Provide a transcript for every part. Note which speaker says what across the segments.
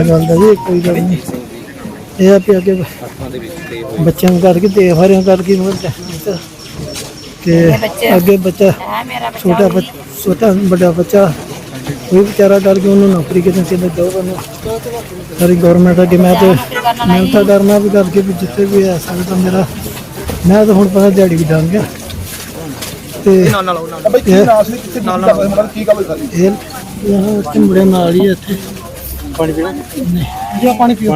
Speaker 1: ਕਿਸੇ ਗੱਲ ਦਾ ਜੀ ਕੋਈ ਗੱਲ ਨਹੀਂ। ਇਹ ਆ ਵੀ ਅੱਗੇ ਬੱਚਿਆਂ ਨੂੰ ਕਰਕੇ ਤੇ ਹਰਿਆਂ ਕਰਕੇ ਮਤਲਬ ਤੇ ਅੱਗੇ ਬੱਚਾ ਛੋਟਾ ਬੱਚਾ ਛੋਟਾ ਵੱਡਾ ਬੱਚਾ ਉਹ ਵੀ ਵਿਚਾਰਾ ਡਰ ਗਿਆ ਉਹਨੂੰ ਨੌਕਰੀ ਕਿਤੇ ਕਿਤੇ ਦੋ ਬੰਦੇ ਸਾਰੀ ਗਵਰਨਮੈਂਟ ਅੱਗੇ ਮੈਂ ਤੇ ਮੈਂ ਤਾਂ ਕਰਨਾ ਵੀ ਕਰਕੇ ਵੀ ਜਿੱਥੇ ਵੀ ਆ ਸਕਦਾ ਮੇਰਾ ਮੈਂ ਤਾਂ ਹੁਣ ਪਤਾ ਦਿਹਾੜੀ ਵੀ ਦਾਂ ਗਿਆ। ਤੇ
Speaker 2: ਨਾਲ ਨਾਲ ਨਾਲ
Speaker 3: ਬਈ ਕੀ ਨਾਮ ਸੀ ਕਿੱਥੇ ਨਾਲ ਨਾਲ ਕੀ ਗੱਲ ਹੋਈ ਸਾਰੀ?
Speaker 1: ਇਹ ਇਹ ਚਿੰਬੜੇ ਨਾਲ ਹੀ ਇੱਥੇ।
Speaker 2: ਪਾਣੀ ਪੀਣਾ?
Speaker 1: ਜਾਂ ਪਾਣੀ ਪੀਓ।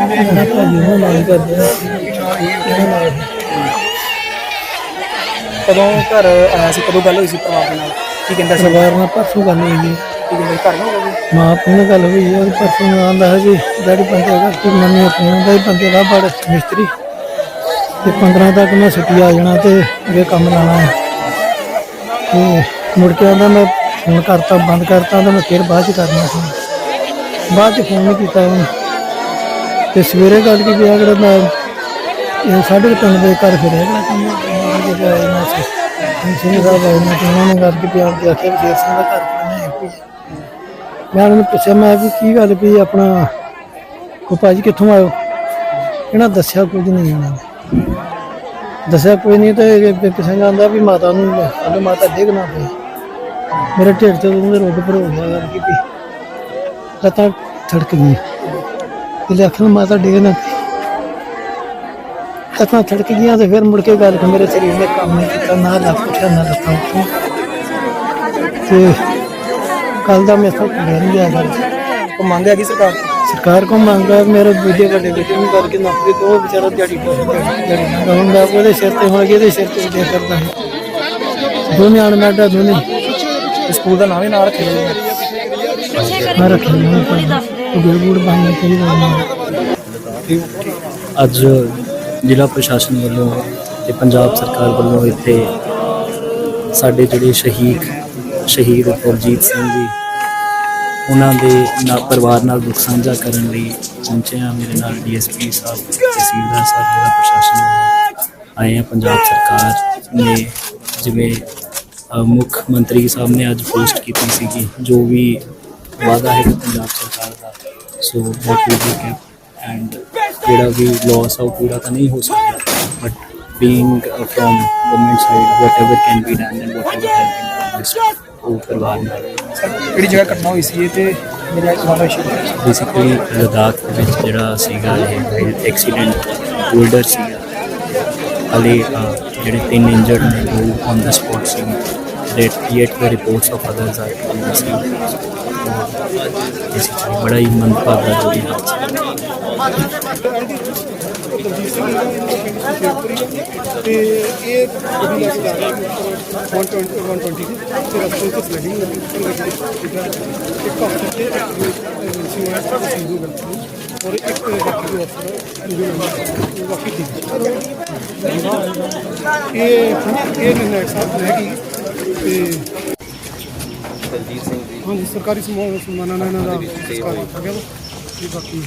Speaker 2: ਹੋਣਾ
Speaker 1: ਨੂੰ ਨਾਲ ਕਰਦੇ ਆ
Speaker 2: ਕਦੋਂ ਘਰ ਆਇਆ ਸੀ? ਕਦੋਂ ਗੱਲ ਹੋਈ ਸੀ ਪਰਿਵਾਰ ਦੇ ਨਾਲ? ਕੀ ਕਹਿੰਦਾ ਸੀ?
Speaker 1: ਸਰਦਾਰ ਨਾਲ ਪਰਸੋਂ ਗੱਲ ਹੋਈ ਜੀ
Speaker 2: ਕੀ ਕਹਿੰਦਾ? ਘਰ ਨਾ ਹੋਗਾ
Speaker 1: ਮਾਂ ਆਪਣੇ ਗੱਲ ਹੋਈ ਹੈ ਉਹ ਪਰਸੋਂ ਨੂੰ ਆਂਦਾ ਹੈ ਜੀ। ਡੈਡੀ ਬੰਦੇ ਦਾ ਕਿ ਮੰਮੀ ਆਪਣੇ ਦਾ ਹੀ ਬੰਦੇ ਦਾ ਬੜ ਮਿਸਤਰੀ। ਤੇ 15 ਤੱਕ ਮੈਂ ਛੁੱਟੀ ਆ ਜਾਣਾ ਤੇ ਅੱਗੇ ਕੰਮ ਲਾਣਾ ਹੈ। ਤੇ ਮੁੜ ਕੇ ਆਂਦਾ ਮੈਂ ਫੋਨ ਕਰਤਾ, ਬੰਦ ਕਰਤਾ, ਤਾਂ ਮੈਂ ਫਿਰ ਬਾਅਦ ਚ ਕਰਨਾ ਸੀ। ਬਾਅਦ ਚ ਫੋਨ ਨਹੀਂ ਕੀਤਾ ਉਹਨੇ ਤੇ ਸਵੇਰੇ ਗੱਲ ਕੀ ਪਿਆ ਅਗਰ ਮੈਂ ਇਹ ਸਾਢੇ ਤਿੰਨ ਵਜੇ ਘਰ ਫਿਰ ਅਗਲਾ ਕੰਮ ਜਿਹੜਾ ਇਹਨਾਂ ਸੀ ਸਿੰਘ ਸਾਹਿਬ ਆਏ ਨੇ ਉਹਨਾਂ ਨੇ ਗੱਲ ਕੀ ਪਿਆ ਕੇ ਆਖਿਆ ਵੀ ਸ਼ੇਰ ਦਾ ਘਰ ਕਿਵੇਂ ਹੈ ਕੋਈ। ਮੈਂ ਉਹਨੂੰ ਪੁੱਛਿਆ, ਮੈਂ ਵੀ ਕੀ ਗੱਲ ਵੀ ਆਪਣਾ ਕੋ ਭਾਜੀ ਕਿੱਥੋਂ ਆਇਓ? ਇਹਨਾਂ ਦੱਸਿਆ ਕੁਝ ਨਹੀਂ ਇਹਨਾਂ ਨੇ। ਦੱਸਿਆ ਕੋਈ ਨਹੀਂ ਤੇ ਇੱਕ ਸਿੰਘ ਆਂਦਾ ਵੀ ਮਾਤਾ ਨੂੰ ਅੱਗੇ ਮਾਤਾ ਡਿੱਗ ਪਈ। ਮੇਰੇ ਢਿੱਡ ਤੇ ਉਹਦੇ ਰੋਡ ਪਰ ਹੋ ਗਿਆ ਗੱਲ ਵੀ ਲੱਤਾਂ ਥੜਕ ਗਈ ਤੇ ਆਖਣ ਮਾਤਾ ਡਿੱਗ ਨਾ ਲੱਤਾਂ ਥੜਕ ਗਈਆਂ ਤੇ ਫਿਰ ਮੁੜ ਕੇ ਗੱਲ ਕਿ ਮੇਰੇ ਸਰੀਰ ਨੇ ਕੰਮ ਨਹੀਂ ਕੀਤਾ, ਨਾ ਲੱਤ ਉੱਠਿਆ, ਨਾ ਲੱਤਾਂ ਉੱਠੀਆਂ। ਤੇ ਕੱਲ ਦਾ ਮੈਂ ਤੋਂ ਨਹੀਂ ਗਿਆ ਗੱਲ
Speaker 2: ਉਹ ਮੰਗ ਹੈਗੀ ਸਰਕਾਰ? ਤੋਂ?
Speaker 1: ਕੋ ਮੇਰੇ ਦੂਜੇ ਵੱਡੇ ਬੇਟੇ ਨੂੰ ਕਰਕੇ ਨੌਕਰੀ ਤੋਂ ਉਹ ਵਿਚਾਰਾ ਦਿਹਾੜੀ ਦਿਹਾੜੀ ਨਾ ਹੁੰਦਾ ਉਹਦੇ ਸਿਰ ਤੇ ਹੁਣ ਇਹਦੇ ਸਿਰ ਤੇ ਉੱਤੇ ਕਰਦਾ ਹੈ। ਦੋਨੇ ਅਣਮਾਡਾ ਦੋਨੇ
Speaker 2: ਸਕੂਲ ਦਾ ਨਾਮ ਹੀ ਨਾਲ ਰੱਖਿਆ ਜਾਏਗਾ
Speaker 1: ਮੈਂ ਰੱਖਿਆ ਨਹੀਂ ਉਹ ਗੁਰਗੁਰ ਬਾਣੀ ਚਾਹੀਦਾ
Speaker 4: ਅੱਜ ਜ਼ਿਲ੍ਹਾ ਪ੍ਰਸ਼ਾਸਨ ਵੱਲੋਂ ਤੇ ਪੰਜਾਬ ਸਰਕਾਰ ਵੱਲੋਂ ਇੱਥੇ ਸਾਡੇ ਜਿਹੜੇ ਸ਼ਹੀਦ ਸ਼ਹੀਦ ਕੁਲਜੀਤ ਸਿੰਘ ਜੀ ਉਹਨਾਂ ਦੇ ਨਾਲ ਪਰਿਵਾਰ ਨਾਲ ਦੁੱਖ ਸਾਂਝਾ ਕਰਨ ਲਈ ਪਹੁੰਚੇ ਆ ਮੇਰੇ ਨਾਲ ਡੀਐਸਪੀ ਸਾਹਿਬ, ਤਹਿਸੀਲਦਾਰ ਸਾਹਿਬ, ਜ਼ਿਲ੍ਹਾ ਪ੍ਰਸ਼ਾਸਨ ਆਏ ਆ ਪੰਜਾਬ ਸਰਕਾਰ ਨੇ ਜਿਵੇਂ ਮੁੱਖ ਮੰਤਰੀ ਸਾਹਿਬ ਨੇ ਅੱਜ ਪੋਸਟ ਕੀਤੀ ਸੀਗੀ, ਜੋ ਵੀ ਵਾਅਦਾ ਹੈ ਪੰਜਾਬ ਸਰਕਾਰ ਦਾ, so that will be kept and ਜਿਹੜਾ ਵੀ ਲਾਸ ਆ ਉਹ ਪੂਰਾ ਤਾਂ ਨਹੀਂ ਹੋ ਸਕਦਾ। But being from government side whatever can be done and whatever has been promised ਉਹ ਕਰਵਾ ਨਾਲ
Speaker 2: ਕਿਹੜੀ ਜਗ੍ਹਾ ਘਟਨਾ ਹੋਈ ਸੀ ਇਹ ਤੇ ਮੇਰਾ ਇਸਲਾਮਾ ਸ਼ੁਰੂ
Speaker 4: ਬੇਸਿਕਲੀ ਲਦਾਖ ਦੇ ਵਿੱਚ ਜਿਹੜਾ ਸੀਗਾ ਇਹ ਐਕਸੀਡੈਂਟ ਬੋਲਡਰ ਸੀਗਾ। ਹਲੇ ਜਿਹੜੇ ਤਿੰਨ ਇੰਜਰਡ ਨੇ ਉਹ ਔਨ ਦਾ ਸਪੌਟ ਸੀ। That yet the reports of others are received. Basically ਬੜਾ ਹੀ ਮੰਦਭਾਗਾ ਜੋ ਵੀ ਹਾਦਸਾ
Speaker 3: ਤੇ ਇਹ ਗੱਡੀ ਲੈ ਜਾ ਰਿਹਾ 120 120 ਦੀ ਤੇ ਰਸਤੇ ਤੇ ਸਲੈਡਿੰਗ ਲੱਗੀ ਇੱਕ ਹਫ਼ਤੇ ਤੇ ਸੀ ਹੋਇਆ ਤਾਂ ਸੀ ਗਲਤੀ ਔਰ ਇੱਕ ਵਿਅਕਤੀ ਅਫਸਰ ਵਾਕੀ ਠੀਕ ਇਹ ਇਹ ਨਿਰਣय ਸਾਹਿਬ ਹੈ ਕਿ ਤੇ ਦਲਜੀਤ ਸਿੰਘ ਜੀ ਹਾਂਜੀ ਸਰਕਾਰੀ ਸਮਾਨ ਸਨਮਾਨਾਂ ਨਾਲ ਇਹਨਾਂ ਦਾ ਸੰਸਕਾਰ ਕੀਤਾ ਗਿਆ ਬਾਕੀ